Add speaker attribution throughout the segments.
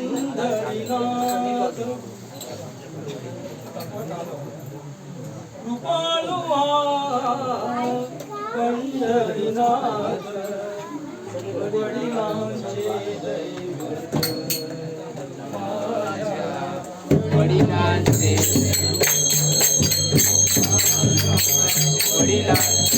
Speaker 1: પંઢરીનાથ કૃપાળુઆ પંઢરીનાથ વડીલાંચે દૈવત માયા
Speaker 2: વડીલાંચે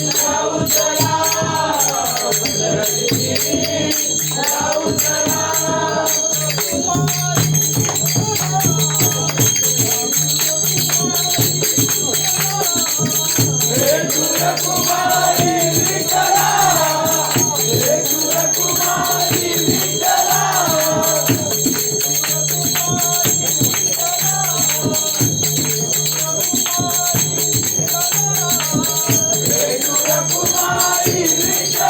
Speaker 1: ಸಮುದ್ರ
Speaker 2: Hallelujah.